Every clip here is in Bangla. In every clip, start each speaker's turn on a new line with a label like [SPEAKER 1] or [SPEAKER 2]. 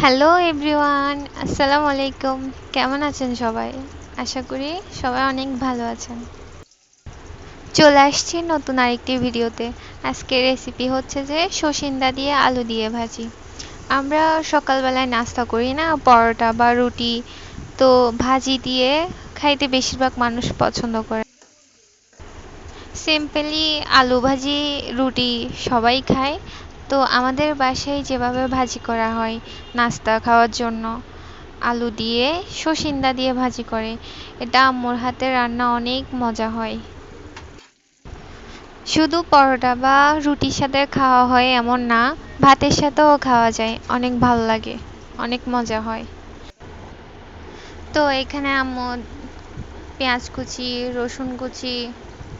[SPEAKER 1] হ্যালো এভরিওয়ান আসসালামু আলাইকুম কেমন আছেন সবাই? আশা করি সবাই অনেক ভালো আছেন। চলে আসছি নতুন আরেকটি ভিডিওতে। আজকের রেসিপি হচ্ছে যে সসিন্দা দিয়ে আলু দিয়ে ভাজি। আমরা সকালবেলায় নাস্তা করি না, পরোটা বা রুটি। তো ভাজি দিয়ে খাইতে বেশিরভাগ মানুষ পছন্দ করে। সিম্পলি আলু ভাজি, রুটি সবাই খায়। তো আমাদের বাসায় যেভাবে ভাজি করা হয়, নাস্তা খাওয়ার জন্য, আলু দিয়ে, সসিন্দা দিয়ে ভাজি করে, এটা আম্মুর হাতে রান্না অনেক মজা হয়। শুধু পরোটা বা রুটির সাথে খাওয়া হয় এমন না, ভাতের সাথেও খাওয়া যায়, অনেক ভালো লাগে, অনেক মজা হয়। তো এখানে আম্মু পেঁয়াজ কুচি, রসুন কুচি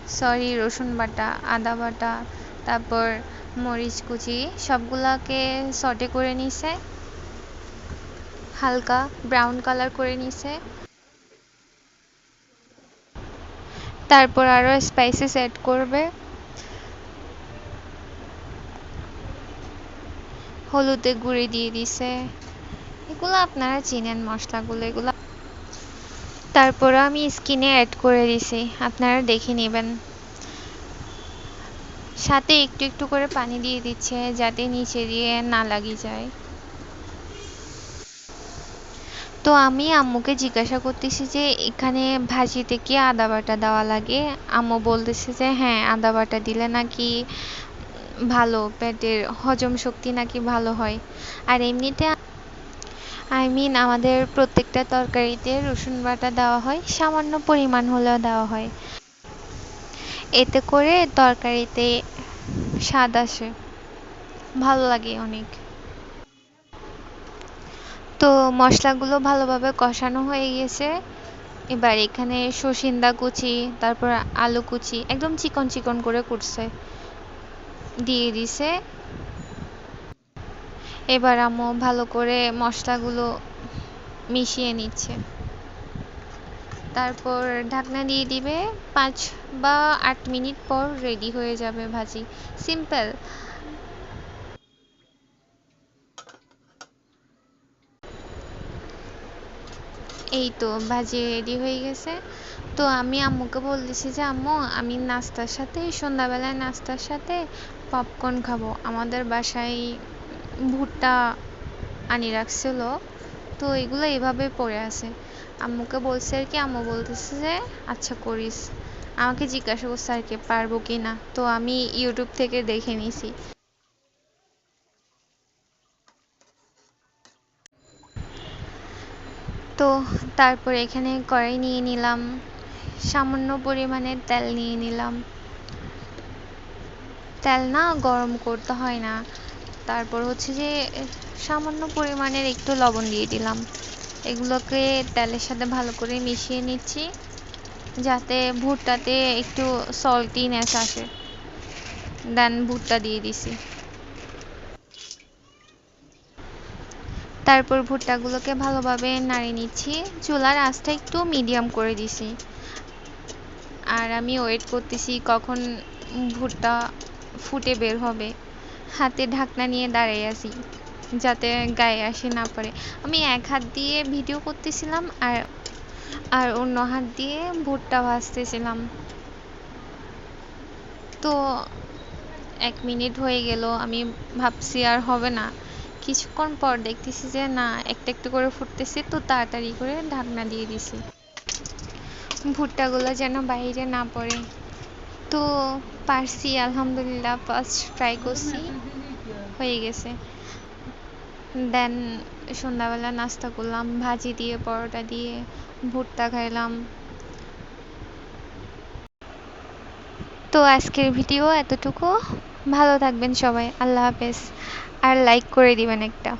[SPEAKER 1] সরি রসুন বাটা, আদা বাটা, তারপর মরিচ কুচি, সবগুলাকে সটে করে নিছে। হালকা ব্রাউন কালার করে নিছে। তারপর আরও স্পাইসেস অ্যাড করবে। হলুদে গুঁড়ি দিয়ে দিছে। এগুলো আপনারা চিনেন মশলাগুলো, এগুলো। তারপর আমি স্কিনে অ্যাড করে দিছি। আপনারা দেখে নেবেন। সাথে একটু একটু করে পানি দিয়ে দিচ্ছে যাতে নিচে দিয়ে না লাগি যায়। তো আমি আম্মুকে জিজ্ঞাসা করতেছি যে, এখানে ভাজিতে কি আদা বাটা দেওয়া লাগে? আম্মু বলতেছে যে হ্যাঁ আদা বাটা দিলে নাকি ভালো, পেটের হজম শক্তি নাকি ভালো হয়। আর এমনিতে আই মিন আমাদের প্রত্যেকটা তরকারিতে রসুন বাটা দেওয়া হয়, সামান্য পরিমাণ হলেও দেওয়া হয়। এতে করে তরকারিতে স্বাদ আসে। ভালো লাগে অনেক। তো মশলাগুলো ভালোভাবে কষানো হয়ে গেছে। এবার এখানে সসিন্দা কুচি, তারপর আলু কুচি, একদম চিকন চিকন করে কুটছে। দিয়ে দিছে। এবার আম্মু ভালো করে মশলাগুলো মিশিয়ে নিচ্ছে। তারপর ঢাকনা দিয়ে দিবে পাঁচ বা আট মিনিট পর রেডি হয়ে যাবে ভাজি। সিম্পল এই তো ভাজি রেডি হয়ে গেছে। তো আমি আম্মুকে বলতেছি যে, আম্মু, আমি নাস্তার সাথে, সন্ধ্যাবেলায় নাস্তার সাথে পপকর্ন খাব। আমাদের বাসায় ভুট্টা আনি রাখছিল। তো এগুলো এভাবে পড়ে আছে। আম্মুকে বলছে আর কি, আম্মু বলতেছে যে আচ্ছা করিস। আমাকে জিজ্ঞাসা করছে আর কি, পারব কি না? তো আমি ইউটিউব থেকে দেখে নিছি। তো তারপর এখানে কড়াই নিয়ে নিলাম, সামান্য পরিমাণে তেল নিয়ে নিলাম। তেল না গরম করতে হয় না। তারপর হচ্ছে যে, সামান্য পরিমাণের একটু লবণ দিয়ে দিলাম। এগুলোকে তেলের সাথে ভালো করে মিশিয়ে নিচ্ছি, যাতে ভুট্টাতে একটু সল্টিনেস আসে। দেন ভুট্টা দিয়ে দিছি। তারপর ভুট্টাগুলোকে ভালোভাবে নাড়িয়ে নিচ্ছি। চুলার আঁচটা একটু মিডিয়াম করে দিছি। আর আমি ওয়েট করতেছি কখন ভুট্টা ফুটে বের হবে। হাতে ঢাকনা নিয়ে দাঁড়িয়ে আছি। যাতে গায়ে আসে না পড়ে। আমি এক হাত দিয়ে ভিডিও করতেছিলাম আর আর অন্য হাত দিয়ে ভুট্টা ভাজতেছিলাম। তো এক মিনিট হয়ে গেল, আমি ভাবছি আর হবে না। কিছুক্ষণ পর দেখতেছি যে না, একটা একটু করে ফুটতেছে, তো তাড়াতাড়ি করে ঢাকনা দিয়ে দিছি। ভুট্টাগুলো যেন বাইরে না পড়ে। তো পারছি, আলহামদুলিল্লাহ ফার্স্ট ট্রাই করছি। হয়ে গেছে। দেন সন্ধ্যাবেলা নাস্তা করলাম, ভাজি দিয়ে, পরোটা দিয়ে, ভুট্টা খাইলাম। তো আজকের ভিডিও এতটুকু। ভালো থাকবেন সবাই, আল্লাহ হাফেজ। আর লাইক করে দিবেন একটা।